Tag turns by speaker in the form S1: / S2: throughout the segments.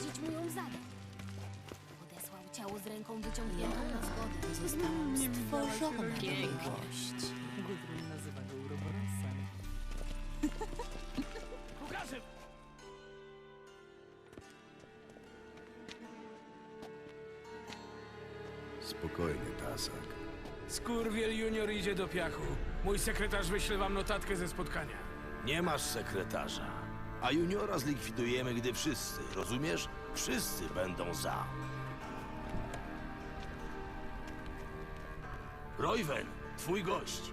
S1: wyrazić mu ją zadał. Podesłał ciało z ręką wyciągniętą na zgodę. Zostałam stworzona do miłości.
S2: Gudrun nazywa go Uroborosem.
S3: Kukarzy!
S4: Spokojnie, Tasak.
S3: Skurwiel Junior idzie do piachu. Mój sekretarz wyśle wam notatkę ze spotkania.
S5: Nie masz sekretarza. A juniora zlikwidujemy, gdy wszyscy, rozumiesz? Wszyscy będą za. Royven, twój gość.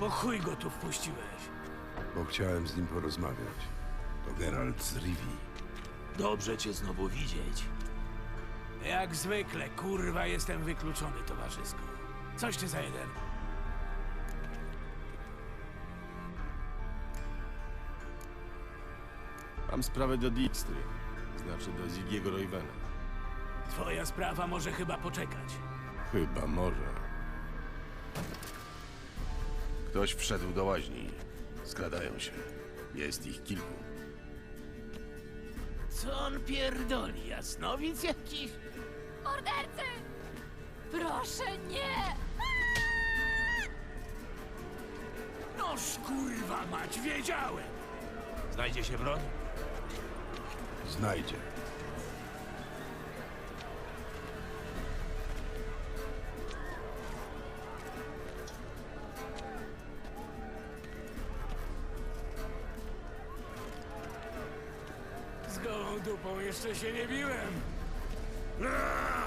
S3: Po chuj go tu wpuściłeś.
S4: Bo chciałem z nim porozmawiać. To Geralt z Rivi.
S5: Dobrze cię znowu widzieć.
S3: Jak zwykle, kurwa, jestem wykluczony, towarzysku. Coś ty za jeden.
S6: Mam sprawę do Dijkstry, znaczy do Zigiego Roywena.
S3: Twoja sprawa może chyba poczekać.
S6: Chyba może. Ktoś wszedł do łaźni. Skradają się. Jest ich kilku.
S3: Co on pierdoli, jasnowic jakiś?
S1: Mordercy! Proszę, nie!
S3: Noż kurwa mać, wiedziałem!
S5: Znajdzie się broń?
S4: Znajdzie.
S3: Z gołą dupą jeszcze się nie biłem. Vis-a-vis!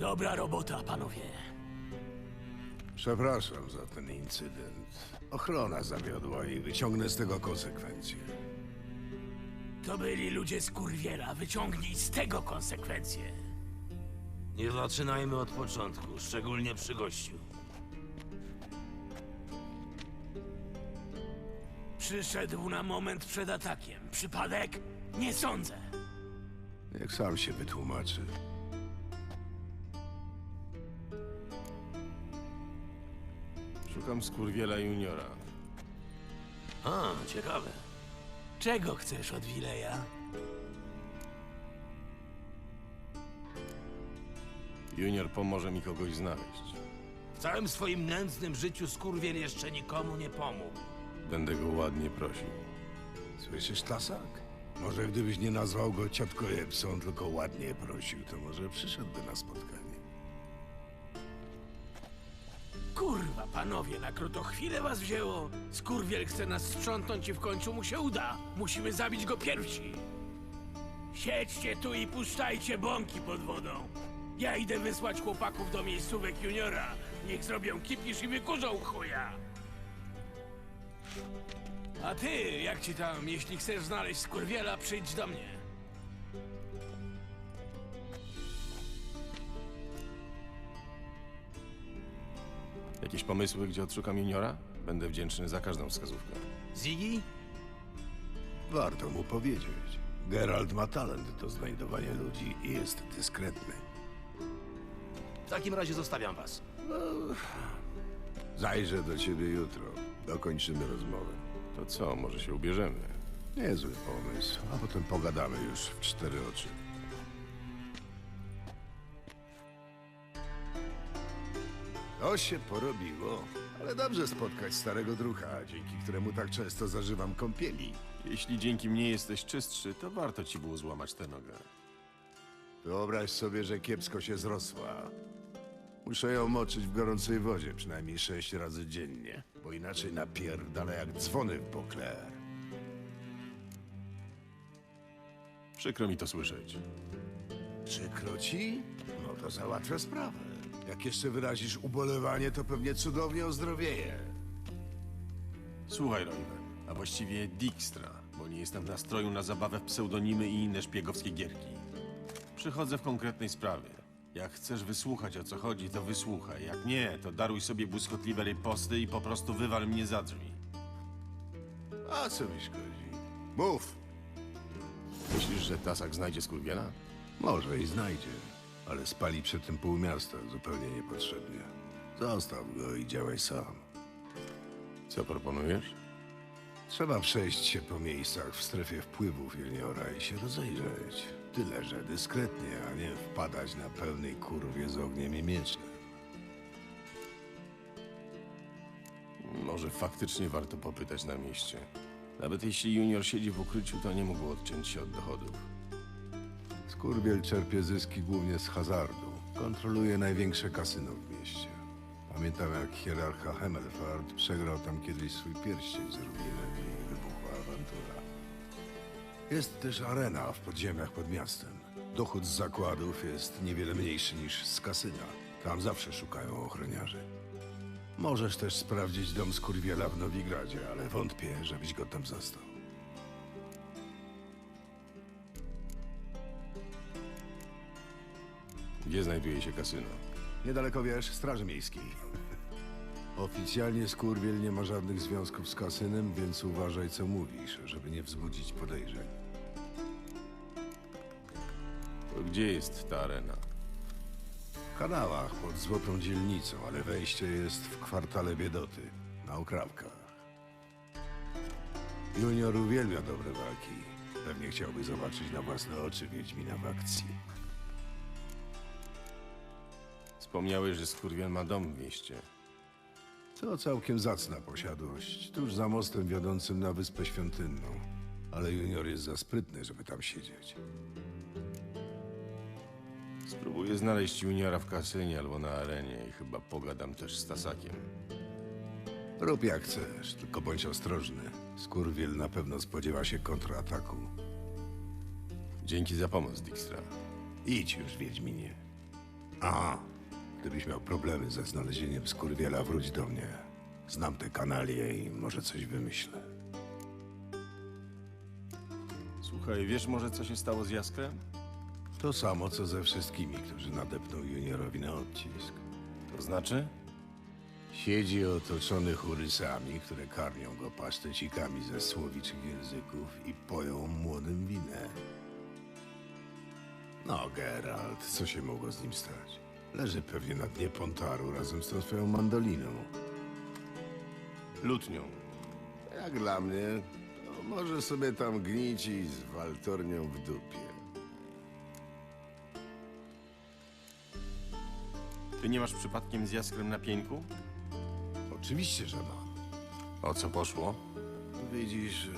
S3: Dobra robota, panowie.
S4: Przepraszam za ten incydent. Ochrona zawiodła i wyciągnę z tego konsekwencje.
S3: To byli ludzie z kurwiela. Wyciągnij z tego konsekwencje.
S5: Nie zaczynajmy od początku, szczególnie przy gościu.
S3: Przyszedł na moment przed atakiem. Przypadek? Nie sądzę.
S4: Jak sam się wytłumaczy.
S6: Szukam skurwiela juniora.
S5: A, ciekawe.
S3: Czego chcesz od Wileja?
S6: Junior pomoże mi kogoś znaleźć.
S5: W całym swoim nędznym życiu skurwiel jeszcze nikomu nie pomógł.
S6: Będę go ładnie prosił.
S4: Słyszysz, Tasak? Może gdybyś nie nazwał go ciotko Jepsą, tylko ładnie prosił, to może przyszedłby na spotkanie.
S3: Kurwa, panowie, na krótko chwilę was wzięło. Skurwiel chce nas sprzątnąć i w końcu mu się uda. Musimy zabić go pierwsi. Siedźcie tu i puszczajcie bąki pod wodą. Ja idę wysłać chłopaków do miejscówek juniora. Niech zrobią kipisz i wykurzą chuja. A ty, jak ci tam, jeśli chcesz znaleźć skurwiela, przyjdź do mnie.
S6: Jakieś pomysły, gdzie odszukam juniora? Będę wdzięczny za każdą wskazówkę.
S5: Ziggy?
S4: Warto mu powiedzieć. Geralt ma talent do znajdowania ludzi i jest dyskretny.
S5: W takim razie zostawiam was.
S4: Zajrzę do ciebie jutro. Dokończymy rozmowę.
S6: To co, może się ubierzemy?
S4: Niezły pomysł, a potem pogadamy już w cztery oczy. To się porobiło, ale dobrze spotkać starego drucha, dzięki któremu tak często zażywam kąpieli.
S6: Jeśli dzięki mnie jesteś czystszy, to warto ci było złamać tę nogę.
S4: Wyobraź sobie, że kiepsko się zrosła. Muszę ją moczyć w gorącej wodzie, przynajmniej sześć razy dziennie, bo inaczej napierdala jak dzwony w Bokler.
S6: Przykro mi to słyszeć.
S4: Przykro ci? No to załatwia sprawę. Jak jeszcze wyrazisz ubolewanie, to pewnie cudownie ozdrowieje.
S6: Słuchaj, Royven, a właściwie Dijkstra, bo nie jestem w nastroju na zabawę w pseudonimy i inne szpiegowskie gierki. Przychodzę w konkretnej sprawie. Jak chcesz wysłuchać o co chodzi, to wysłuchaj. Jak nie, to daruj sobie błyskotliwe riposty i po prostu wywal mnie za drzwi.
S4: A co mi szkodzi? Mów!
S6: Myślisz, że Tasak znajdzie skurwiela?
S4: Może i znajdzie, ale spali przy tym pół miasta zupełnie niepotrzebnie. Zostaw go i działaj sam.
S6: Co proponujesz?
S4: Trzeba przejść się po miejscach w strefie wpływów juniora i się rozejrzeć. Tyle, że dyskretnie, a nie wpadać na pełnej kurwie z ogniem i mieczem.
S6: Może faktycznie warto popytać na mieście. Nawet jeśli junior siedzi w ukryciu, to nie mógł odciąć się od dochodów.
S4: Skurwiel czerpie zyski głównie z hazardu. Kontroluje największe kasyno w mieście. Pamiętam, jak hierarcha Hemelfart przegrał tam kiedyś swój pierścień z Rubinem i wybuchła awantura. Jest też arena w podziemiach pod miastem. Dochód z zakładów jest niewiele mniejszy niż z kasyna. Tam zawsze szukają ochroniarzy. Możesz też sprawdzić dom Skurwiela w Nowigradzie, ale wątpię, żebyś go tam zastał.
S6: Gdzie znajduje się kasyno?
S4: Niedaleko wiesz, Straży Miejskiej. Oficjalnie Skurwiel nie ma żadnych związków z kasynem, więc uważaj co mówisz, żeby nie wzbudzić podejrzeń.
S6: To gdzie jest ta arena?
S4: W kanałach pod Złotą Dzielnicą, ale wejście jest w kwartale Biedoty, na Okrawkach. Junior uwielbia dobre walki. Pewnie chciałby zobaczyć na własne oczy Wiedźmina w akcji.
S6: Wspomniałeś, że skurwiel ma dom w mieście.
S4: To całkiem zacna posiadłość, tuż za mostem wiodącym na Wyspę Świątynną. Ale Junior jest za sprytny, żeby tam siedzieć.
S6: Spróbuję znaleźć juniora w kasynie albo na arenie i chyba pogadam też z Tasakiem.
S4: Rób jak chcesz, tylko bądź ostrożny. Skurwiel na pewno spodziewa się kontrataku.
S6: Dzięki za pomoc, Dijkstra.
S4: Idź już, Wiedźminie. Aha, gdybyś miał problemy ze znalezieniem Skurwiela, wróć do mnie. Znam te kanalie i może coś wymyślę.
S6: Słuchaj, wiesz może co się stało z Jaskrem?
S4: To samo, co ze wszystkimi, którzy nadepną juniorowi na odcisk.
S6: To znaczy?
S4: Siedzi otoczony churysami, które karmią go pasztecikami ze słowiczych języków i poją młodym winem. No, Geralt, co się mogło z nim stać? Leży pewnie na dnie Pontaru razem z tą swoją mandoliną.
S6: Lutnią.
S4: Jak dla mnie, to może sobie tam gnić i z waltornią w dupie.
S6: Ty nie masz przypadkiem z Jaskrem na pieńku?
S4: Oczywiście, że mam.
S6: O co poszło?
S4: Widzisz,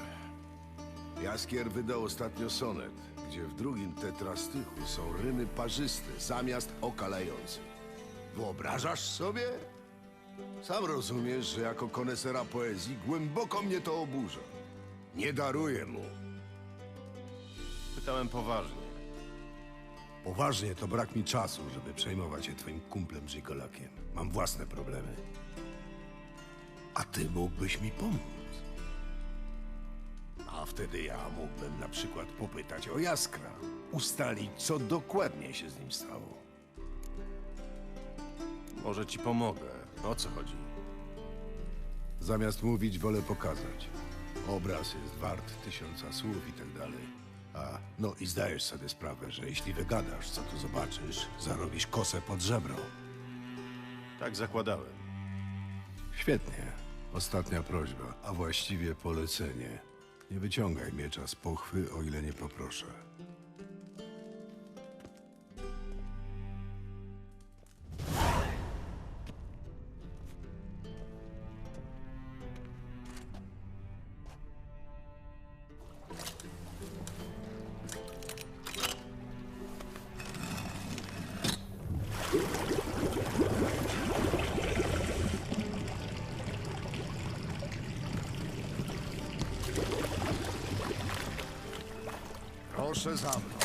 S4: Jaskier wydał ostatnio sonet, gdzie w drugim tetrastychu są rymy parzyste zamiast okalające. Wyobrażasz sobie? Sam rozumiesz, że jako konesera poezji głęboko mnie to oburza. Nie daruję mu.
S6: Pytałem poważnie.
S4: Poważnie, to brak mi czasu, żeby przejmować się twoim kumplem Żigolakiem. Mam własne problemy. A ty mógłbyś mi pomóc. A wtedy ja mógłbym na przykład popytać o Jaskra. Ustalić, co dokładnie się z nim stało.
S6: Może ci pomogę. O co chodzi?
S4: Zamiast mówić, wolę pokazać. Obraz jest wart tysiąca słów i tak dalej. A, no i zdajesz sobie sprawę, że jeśli wygadasz, co tu zobaczysz, zarobisz kosę pod żebro.
S6: Tak zakładałem.
S4: Świetnie. Ostatnia prośba, a właściwie polecenie. Nie wyciągaj miecza z pochwy, o ile nie poproszę. Proszę za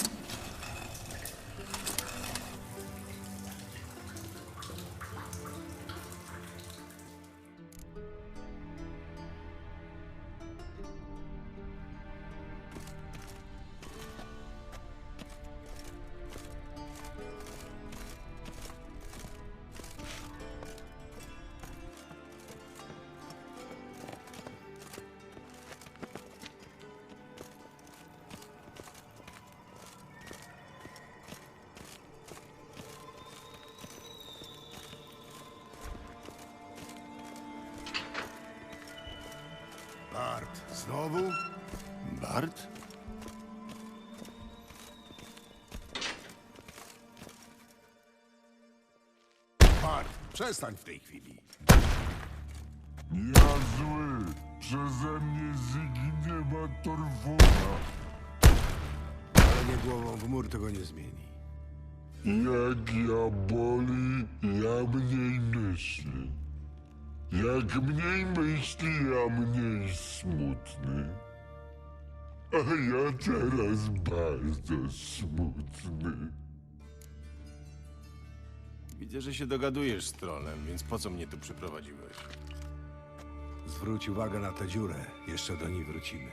S4: Bart, znowu?
S6: Bart?
S4: Bart, przestań w tej chwili.
S7: Ja zły. Przeze mnie Ziggy nie ma Torfuna.
S4: Ale nie głową w mur tego nie zmieni.
S7: Jak ja boli, ja mniej myśli. Jak mniej myśli, ja mniej smutny. A ja teraz bardzo smutny.
S6: Widzę, że się dogadujesz z trolem, więc po co mnie tu przyprowadziłeś?
S4: Zwróć uwagę na tę dziurę. Jeszcze do niej wrócimy.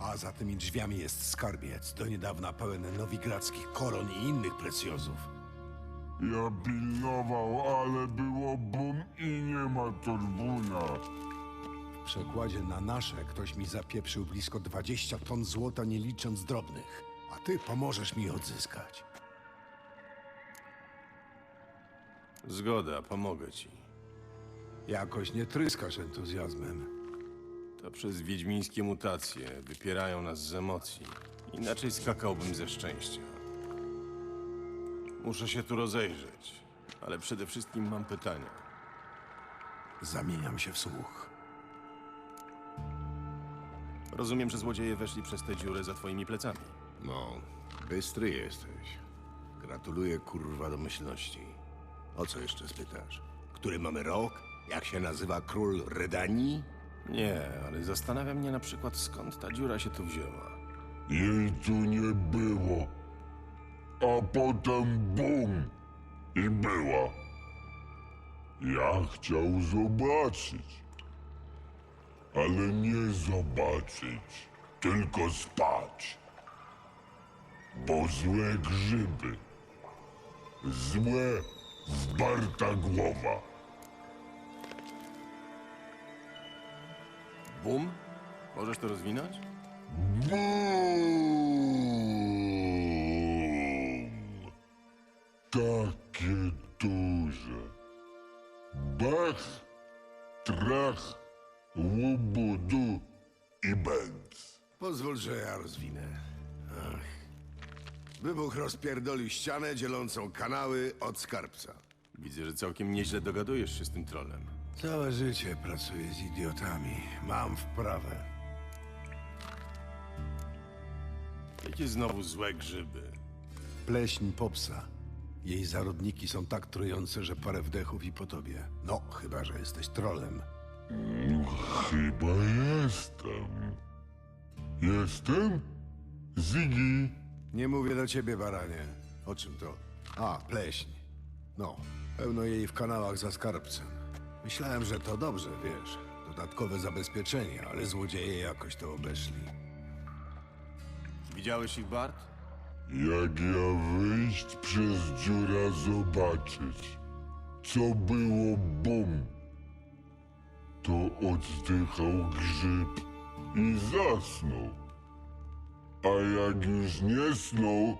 S4: A za tymi drzwiami jest skarbiec, do niedawna pełen nowigradzkich koron i innych precjozów.
S7: Ja pilnował, ale było bum i nie ma Torfuna.
S4: W przekładzie na nasze ktoś mi zapieprzył blisko 20 ton złota, nie licząc drobnych. A ty pomożesz mi je odzyskać.
S6: Zgoda, pomogę ci.
S4: Jakoś nie tryskasz entuzjazmem.
S6: To przez wiedźmińskie mutacje wypierają nas z emocji. Inaczej skakałbym ze szczęścia. Muszę się tu rozejrzeć, ale przede wszystkim mam pytania.
S4: Zamieniam się w słuch.
S6: Rozumiem, że złodzieje weszli przez tę dziurę za twoimi plecami.
S4: No, bystry jesteś. Gratuluję, kurwa, domyślności. O co jeszcze spytasz? Który mamy rok? Jak się nazywa król Redanii?
S6: Nie, ale zastanawia mnie na przykład skąd ta dziura się tu wzięła.
S7: Jej tu nie było. A potem bum! I była. Ja chciał zobaczyć. Ale nie zobaczyć, tylko spać. Bo złe grzyby. Złe zbarta głowa.
S6: Bum? Możesz to rozwinąć?
S7: Bum! Takie duże. Bach, trach, łubudu i bęc.
S4: Pozwól, że ja rozwinę. Ach. Wybuch rozpierdolił ścianę dzielącą kanały od skarbca.
S6: Widzę, że całkiem nieźle dogadujesz się z tym trolem.
S4: Całe życie pracuję z idiotami. Mam wprawę.
S6: Jakie znowu złe grzyby.
S4: Pleśń popsa. Jej zarodniki są tak trujące, że parę wdechów i po tobie. No, chyba, że jesteś trolem.
S7: Chyba jestem. Jestem? Ziggy.
S4: Nie mówię do ciebie, baranie. O czym to? A, pleśń. No, pełno jej w kanałach za skarbcem. Myślałem, że to dobrze, wiesz. Dodatkowe zabezpieczenie, ale złodzieje jakoś to obeszli.
S6: Widziałeś ich, Bart?
S7: Jak ja wyjść przez dziura zobaczyć, co było bum, to oddychał grzyb i zasnął. A jak już nie snął,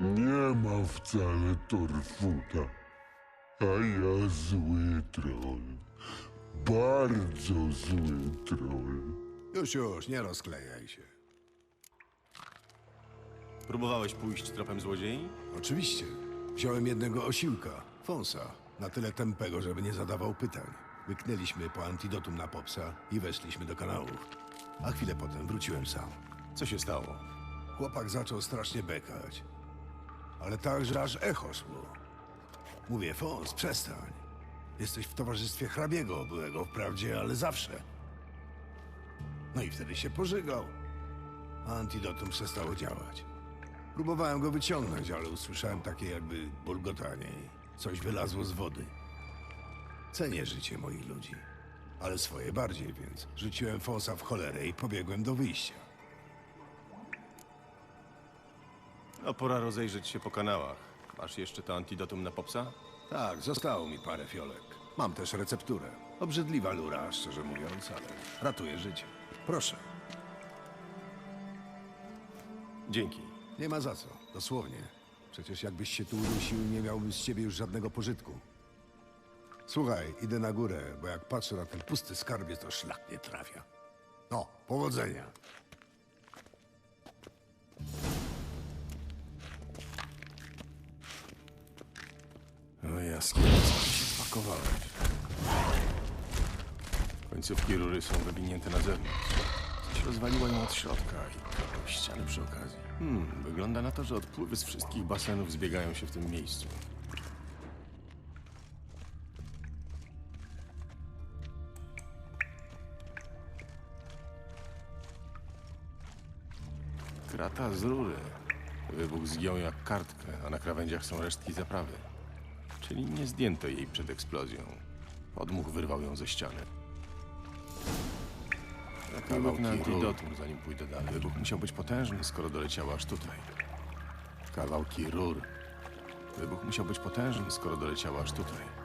S7: nie ma wcale torfuta. A ja zły troll. Bardzo zły troll.
S4: Już, już, nie rozklejaj się.
S6: Próbowałeś pójść tropem złodziei?
S4: Oczywiście. Wziąłem jednego osiłka, Fonsa, na tyle tępego, żeby nie zadawał pytań. Wyknęliśmy po antidotum na popsa i weszliśmy do kanałów. A chwilę potem wróciłem sam.
S6: Co się stało?
S4: Chłopak zaczął strasznie bekać. Ale tak, że aż echo szło. Mówię, Fons, przestań. Jesteś w towarzystwie hrabiego, byłego wprawdzie, ale zawsze. No i wtedy się pożygał. A Antidotum przestało działać. Próbowałem go wyciągnąć, ale usłyszałem takie jakby bulgotanie. i Coś wylazło z wody. Cenię życie moich ludzi, ale swoje bardziej, więc rzuciłem Fonsa w cholerę i pobiegłem do wyjścia.
S6: No pora rozejrzeć się po kanałach. Masz jeszcze to antidotum na popsa?
S4: Tak, zostało mi parę fiolek. Mam też recepturę. Obrzydliwa lura, szczerze mówiąc, ale ratuje życie. Proszę.
S6: Dzięki.
S4: Nie ma za co, dosłownie. Przecież jakbyś się tu udusił, nie miałbym z ciebie już żadnego pożytku. Słuchaj, idę na górę, bo jak patrzę na ten pusty skarbie, to szlak nie trafia. No, powodzenia.
S6: No jaskier, co się spakowałeś? Końcówki rury są wywinięte na zewnątrz. Coś rozwaliło ją od środka i ściany przy okazji. Hmm, wygląda na to, że odpływy z wszystkich basenów zbiegają się w tym miejscu. Krata z rury. Wybuch zgiął jak kartkę, a na krawędziach są resztki zaprawy. Czyli nie zdjęto jej przed eksplozją. Odmuch wyrwał ją ze ściany. Kawałek na antidotum, zanim pójdę dalej. Wybuch musiał być potężny, skoro doleciała aż tutaj. Kawałki rur. Wybuch musiał być potężny, skoro doleciała aż tutaj.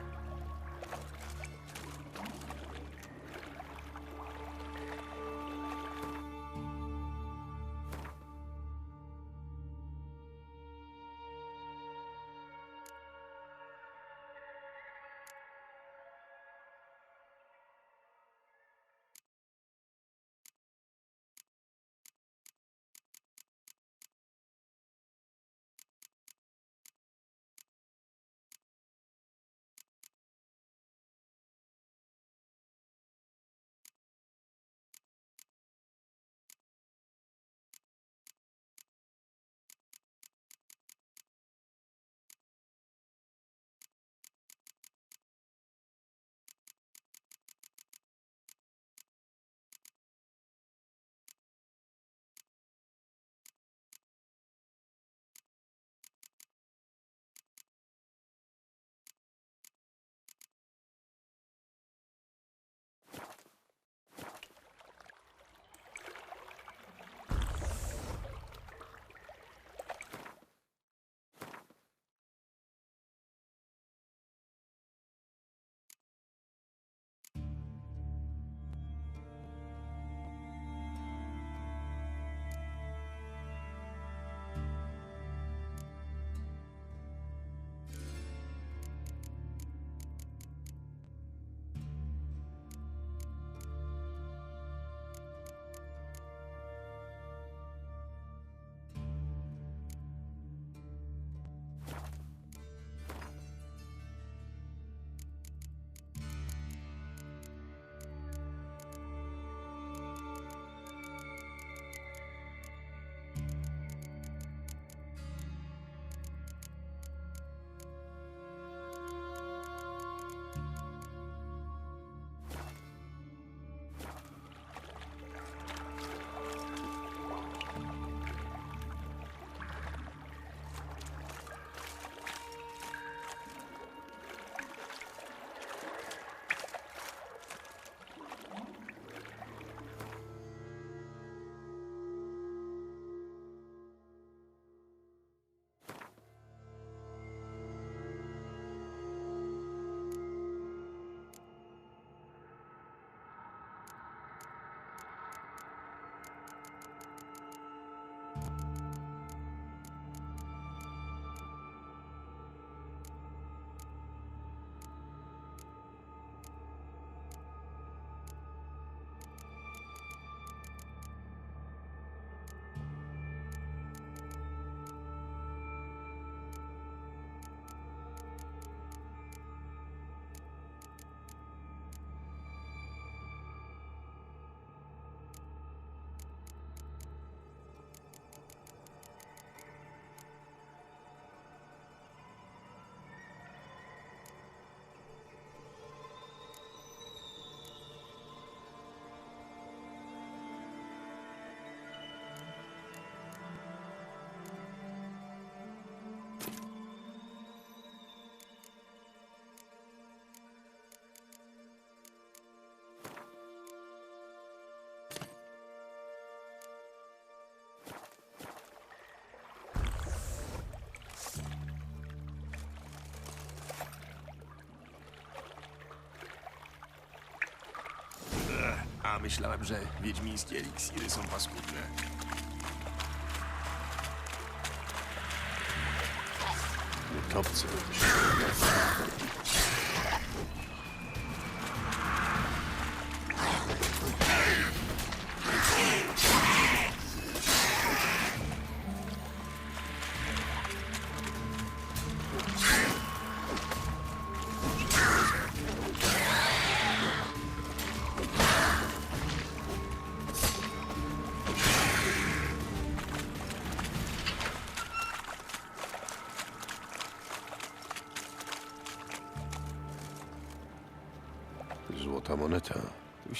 S6: Myślałem, że wiedźmińskie eliksiry są paskudne.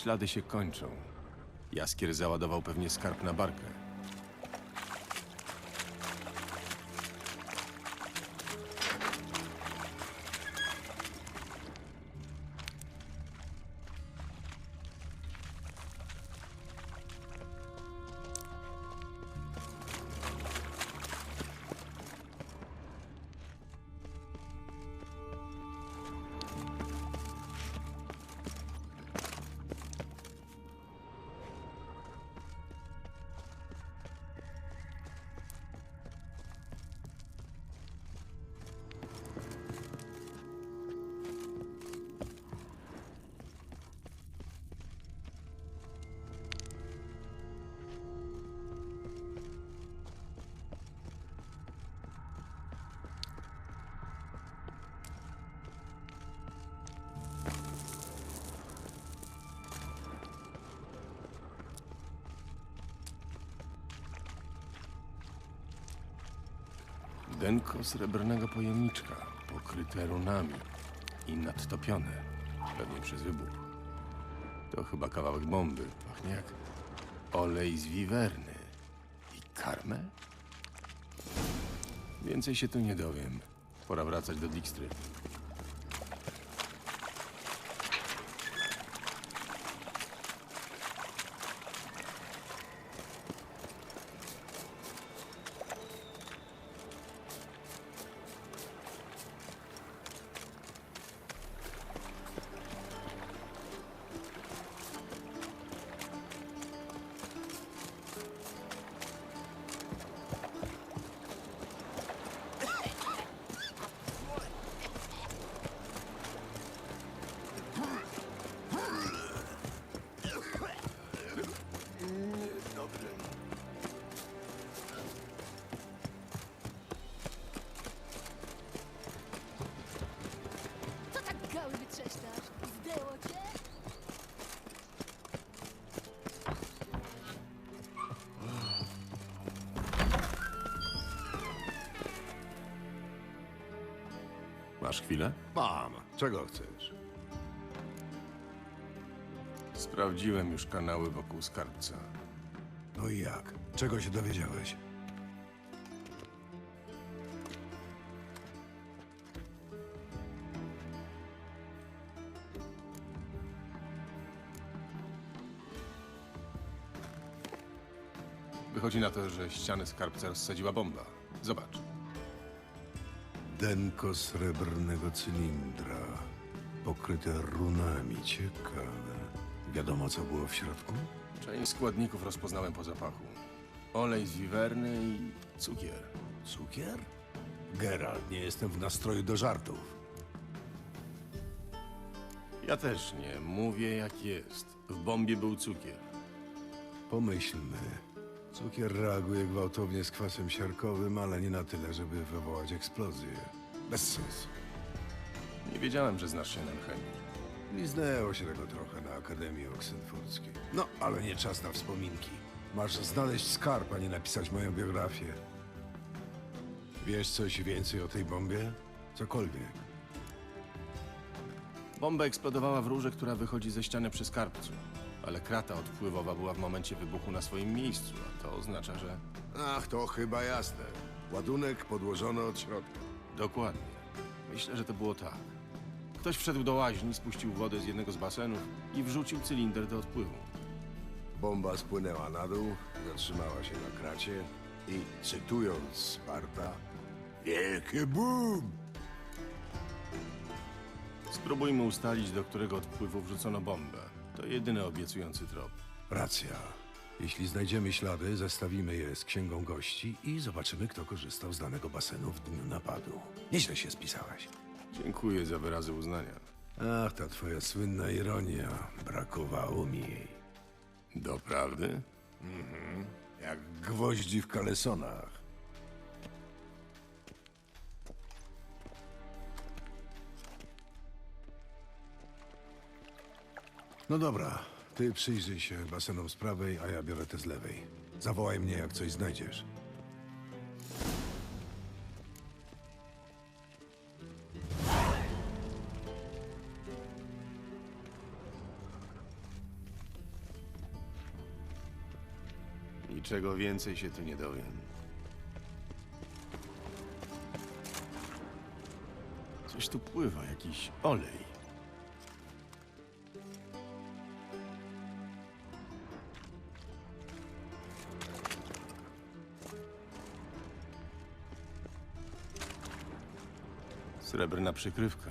S6: Ślady się kończą. Jaskier załadował pewnie skarb na barkę. Denko srebrnego pojemniczka, pokryte runami i nadtopione, pewnie przez wybuch. To chyba kawałek bomby, pachnie jak olej z wiwerny i karmę? Więcej się tu nie dowiem. Pora wracać do Dijkstry. Chwilę?
S4: Mam. Czego chcesz?
S6: Sprawdziłem już kanały wokół skarbca.
S4: No i jak? Czego się dowiedziałeś?
S6: Wychodzi na to, że ściany skarbca rozsadziła bomba. Zobacz.
S4: Denko srebrnego cylindra, pokryte runami. Ciekawe. Wiadomo, co było w środku?
S6: Część składników rozpoznałem po zapachu. Olej z wiwerny i cukier.
S4: Cukier? Geralt, nie jestem w nastroju do żartów.
S6: Ja też nie. Mówię jak jest. W bombie był cukier.
S4: Pomyślmy. Cukier reaguje gwałtownie z kwasem siarkowym, ale nie na tyle, żeby wywołać eksplozję. Bez sensu.
S6: Nie wiedziałem, że znasz się na chemii.
S4: Liznęło się tego trochę na Akademii Oksenfurckiej. No, ale nie czas na wspominki. Masz znaleźć skarb, a nie napisać moją biografię. Wiesz coś więcej o tej bombie? Cokolwiek.
S6: Bomba eksplodowała w rurze, która wychodzi ze ściany przy skarbcu. Ale krata odpływowa była w momencie wybuchu na swoim miejscu, a to oznacza, że...
S4: Ach, to chyba jasne. Ładunek podłożony od środka.
S6: Dokładnie. Myślę, że to było tak. Ktoś wszedł do łaźni, spuścił wodę z jednego z basenów i wrzucił cylinder do odpływu.
S4: Bomba spłynęła na dół, zatrzymała się na kracie i, cytując Sparta, wielkie boom!
S6: Spróbujmy ustalić, do którego odpływu wrzucono bombę. To jedyny obiecujący trop.
S4: Racja. Jeśli znajdziemy ślady, zestawimy je z księgą gości i zobaczymy, kto korzystał z danego basenu w dniu napadu. Nieźle się spisałeś.
S6: Dziękuję za wyrazy uznania.
S4: Ach, ta twoja słynna ironia. Brakowało mi jej.
S6: Doprawdy?
S4: Jak gwoździ w kalesonach. No dobra, ty przyjrzyj się basenom z prawej, a ja biorę te z lewej. Zawołaj mnie, jak coś znajdziesz.
S6: Niczego więcej się tu nie dowiem. Coś tu pływa, jakiś olej. Srebrna przykrywka.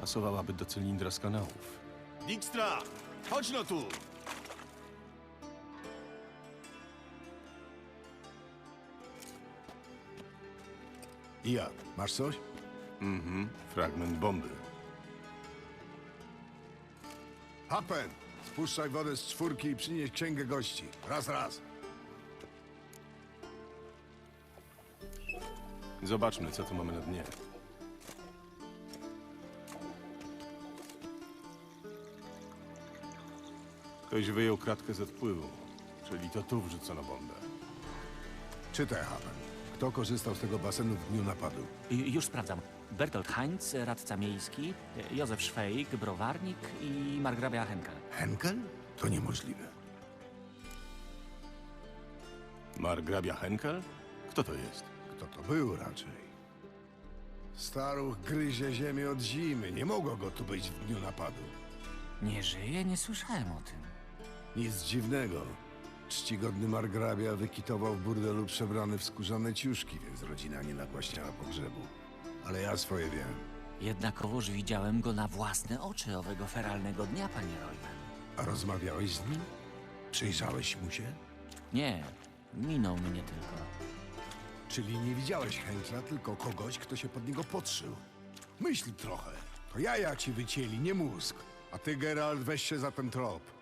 S6: Pasowałaby do cylindra z kanałów. Dijkstra! Chodź no tu!
S4: I jak? Masz coś?
S6: Mhm, fragment bomby.
S4: Hapen! Spuszczaj wodę z czwórki i przynieś księgę gości. Raz, raz.
S6: Zobaczmy, co tu mamy na dnie. Ktoś wyjął kratkę z odpływu, czyli to tu wrzucono bombę.
S4: Czytaj, Hapen. Kto korzystał z tego basenu w dniu napadu?
S2: Y- Już sprawdzam. Bertolt Heinz, radca miejski, y, Józef Szwejk, browarnik i margrabia Henkel.
S4: Henkel? To niemożliwe.
S6: Margrabia Henkel? Kto to jest?
S4: Kto to był raczej? Staruch gryzie ziemię od zimy. Nie mogło go tu być w dniu napadu.
S2: Nie żyje? Nie słyszałem o tym.
S4: Nic dziwnego. Czcigodny margrabia wykitował w burdelu przebrany w skórzane ciuszki, więc rodzina nie nagłaśniała pogrzebu. Ale ja swoje wiem.
S2: Jednakowoż widziałem go na własne oczy owego feralnego dnia, panie Royman.
S4: A rozmawiałeś z nim? Przyjrzałeś mu się?
S2: Nie, minął mnie tylko.
S4: Czyli nie widziałeś Henkla, tylko kogoś, kto się pod niego podszył. Myśl trochę. To jaja ci wycięli, nie mózg. A ty, Geralt, weź się za ten trop.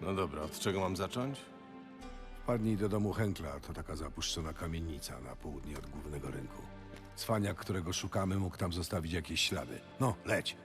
S6: No dobra, od czego mam zacząć?
S4: Wpadnij do domu Henkla, to taka zapuszczona kamienica na południe od głównego rynku. Cwaniak, którego szukamy, mógł tam zostawić jakieś ślady. No, leć.